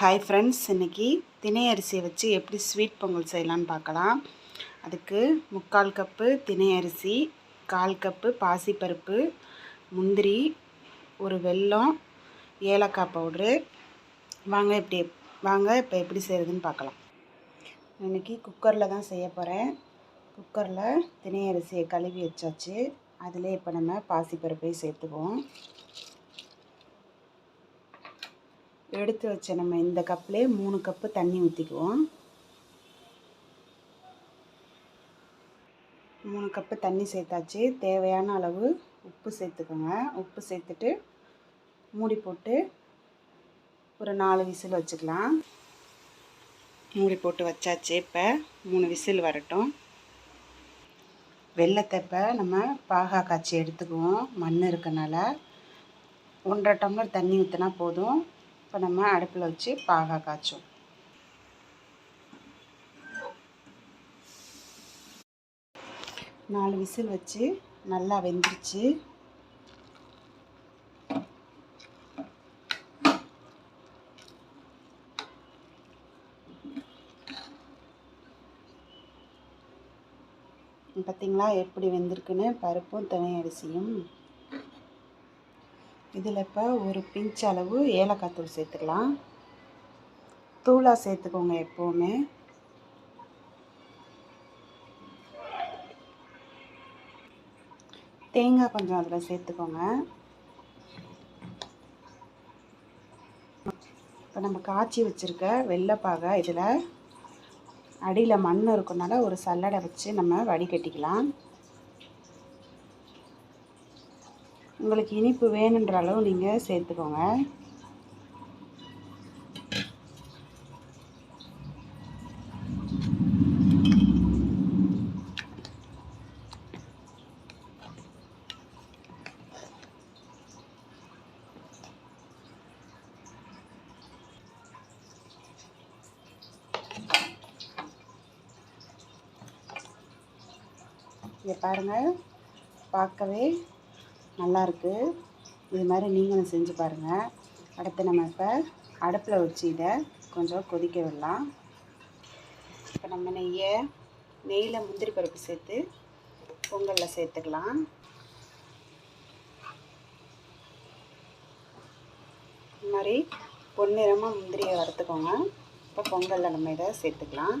Hi friends இன்றைக்கி தினை அரிசியை வச்சு எப்படி ஸ்வீட் பொங்கல் செய்யலான்னு பார்க்கலாம். அதுக்கு முக்கால் கப்பு தினை அரிசி கால் கப்பு பாசிப்பருப்பு முந்திரி ஒரு வெல்லம் ஏலக்காய் பவுட்ரு. வாங்க இப்படி வாங்க இப்போ எப்படி செய்கிறதுன்னு பார்க்கலாம். இன்றைக்கி குக்கரில் தான் செய்ய போகிறேன் குக்கரில் தினை அரிசியை கழுவி வச்சாச்சு. அதில் இப்போ நம்ம பாசிப்பருப்பையும் சேர்த்துக்குவோம். எடுத்து வச்ச நம்ம இந்த கப்லேயே மூணு கப்பு தண்ணி ஊற்றிக்குவோம் மூணு கப்பு தண்ணி சேர்த்தாச்சு. தேவையான அளவு உப்பு சேர்த்துக்கோங்க. உப்பு சேர்த்துட்டு மூடி போட்டு ஒரு நாலு விசில் வச்சுக்கலாம். மூடி போட்டு வச்சாச்சு. இப்போ மூணு விசில் வரட்டும். வெள்ளத்தை இப்போ நம்ம பாகா காய்ச்சி எடுத்துக்குவோம். மண் இருக்கனால. ஒன்றரை டம்ளர் தண்ணி ஊற்றினா போதும். இப்போ நம்ம அடுப்பில் வச்சு பாகா காய்ச்சோம். நாலு விசில் வச்சு நல்லா வெந்துருச்சு. பார்த்திங்களா எப்படி வெந்திருக்குன்னு பருப்பும் துணை அரிசியும் இதில் இப்போ ஒரு பிஞ்ச் அளவு ஏலக்காய் தூள் சேர்த்துக்கலாம். தூளாக சேர்த்துக்கோங்க எப்போவுமே. தேங்காய் கொஞ்சம் அதில் சேர்த்துக்கோங்க. இப்போ நம்ம காய்ச்சி வச்சுருக்க வெள்ளைப்பாகை இதில் அடியில் மண் இருக்கனால ஒரு சல்லடை வச்சு நம்ம வடிகட்டிக்கலாம். உங்களுக்கு இனிப்பு வேணுன்ற அளவு நீங்கள் சேர்த்துக்கோங்க. இங்கே பாருங்கள் பார்க்கவே நல்லாயிருக்கு. இது மாதிரி நீங்களும் செஞ்சு பாருங்கள் அடுத்து நம்ம இப்போ அடுப்பில் வச்சு இதை கொஞ்சம் கொதிக்க விடலாம். இப்போ நம்ம நெய்யை நெய்யில் முந்திரி பருப்பு சேர்த்து பொங்கலில் சேர்த்துக்கலாம். இது மாதிரி பொன்னிறமாக முந்திரியை வறுத்துக்கோங்க. இப்போ பொங்கலில் நம்ம இதை சேர்த்துக்கலாம்.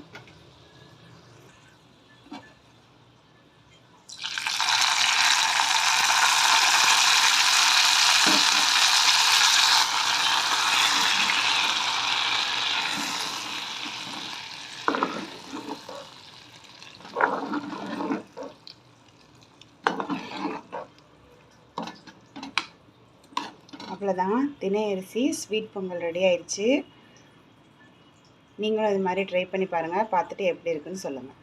அவ்வளோதான் தினை அரிசி ஸ்வீட் பொங்கல் ரெடி ஆயிடுச்சு. நீங்களும் இது மாதிரி ட்ரை பண்ணி பாருங்கள் பார்த்துட்டு எப்படி இருக்குன்னு சொல்லுங்கள்